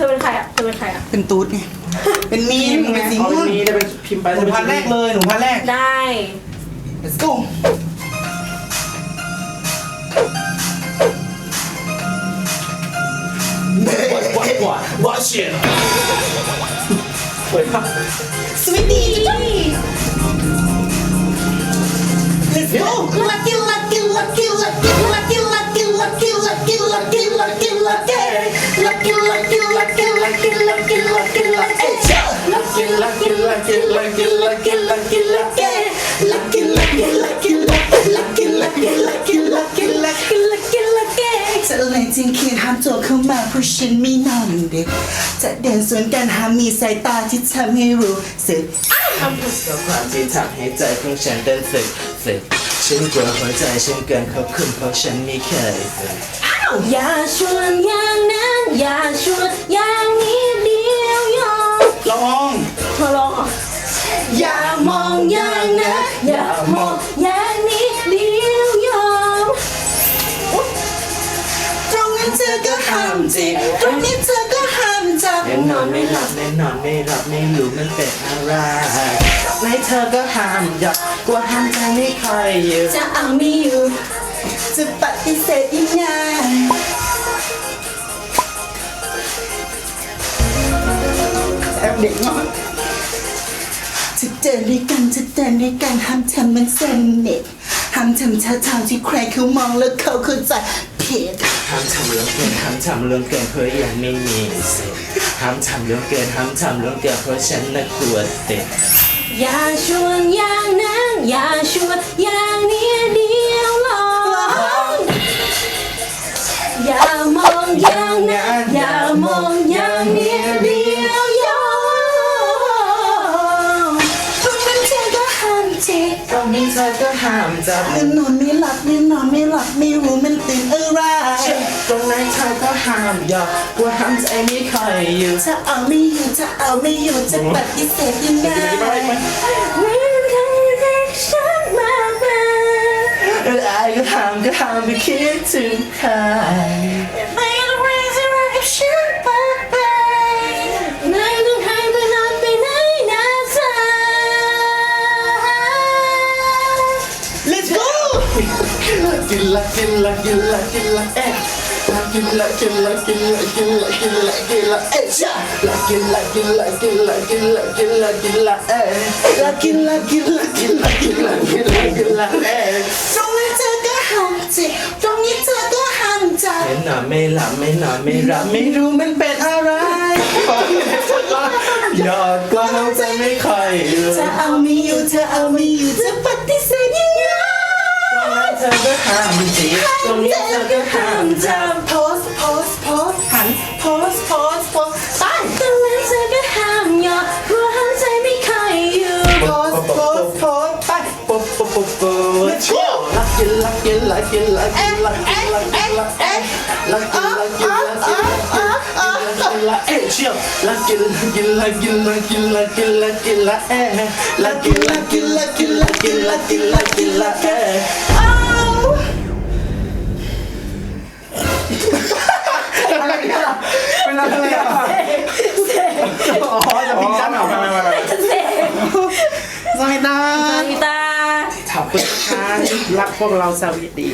ธอเป็นใครอะ เธอเป็นใครอะ เป็นตูดไง เป็นมีมเป็นสีเอาม่วงเป็นมีได้เป็นพิมพ์ไปหนูพันแรกเลยหนูพันแรก ได้ let's go วัดวัดวัดวัดเชียนเปิดภาพสวัสดีจ้า let's go lucky lucky lucky lucky ละกินละกินละกินละเอ้ยละกินละกินละกินละกินละกินละกินละเอ้ยละกินละกินละกินละละกินละกินละกินละกินละกินละกินละเอ้ยจะเล่นจริงคิดห้ามโจเข้ามาเพราะฉันไม่นอนเด็กจะเดินสวนกันหามีสายตาที่ทำให้รู้สึกทำให้กับความที่ทำให้ใจของฉันเดินสึกสึกฉันกลัวหัวใจฉันเกินขอบคุณเพราะฉันไม่เคยสึกอย่าชวนอย่างนั้นอย่าชวนอย่าง ลับแน่นอนไม่หลับไม่รู้มันเป็นอะไรในเธอก็ห้ามอยากกลัวห้ามใจไม่ค่อยอยู่จะเอาไม่อยู่ จะปฏิเสธยังไงแอบเด็กน้อยจะเดินด้วยกันจะเดินด้วยกันห้ามทำมันสนิทห้ามทำท่าทางที่ใครเขามองแล้วเขาเข้าใจผิด ห้ามทำเรื่องเกินห้ามทำเรื่องเกินเพราะยังไม่มีสิทธิ์ ห้ามทำเรื่องเกินห้ามทำเรื่องเกินเพราะฉันน่ะกลัวติดอย่าชวนอย่างนั้นอย่าชวนอย่างนี้เดียวลองอย่ามองอย่างนั้นอย่ามองอย่างนี้เดียว ธอก็ห้ามจับเล่นนอนไม่หลับเล่นนอนไม่หลับไม่รู้มันตื่นอะไรตรงไหนเธอก็ห้ามอยากกลัวห้ามใจไม่ค่อยอยู่จะเอาไม่อยู่จะเอาไม่อยู่จะปฏิเสธยังไงเว้นใครรักฉันมากมายเออไอ้ก็ห้ามก็ห้ามไปคิดถึงใคร กินละกินละกินละกินละเอ๊ะละกินละกินละกินละกินละกินละกินละเอ๊ะจ้าละกินละกินละกินละกินละกินละกินละเอ๊ะละกินละกินละกินละกินละกินละกินละเอ๊ะตรงนี้เธอก็ห้ามจิตตรงนี้เธอก็ห้ามใจไม่นอนไม่หลับไม่นอนไม่รับไม่รู้มันเป็นอะไรหยอดก็ห้ามใจไม่ค่อยอยู่จะเอาไม่อยู่เธอเอาไม่อยู่จะปฏิเสธ เธอก็ห้ามจีบตรงนี้เธอก็ห้ามจับโพสโพสโพสหันโพสโพสโพสไปตรงนั้นเธอก็ห้ามหยอดกลัวห้ามใจไม่ค่อยอยู่โพสโพสโพสไปปุ๊บปุ๊บปุ๊บปุ๊บลักกินลักกินลักกินลักกินลักกินลักกินลักกินลักกินลักกินลักกินลักกินลักเอ๊ะเชี่ยวลักกินลักกินลักกินลักกินลักกินลักกินลักเอ๊ะลักกินลักกินลักกินลักกินลักกินลักกินลักเอ๊ะอะไรอะเป็นอะไรอะอ๋อจะพิงฉันเหรอไม่ไม่ไม่ไม่ เสก สวัสดี กีตาร์ ขอบคุณค่ะ รักพวกเราสวีดี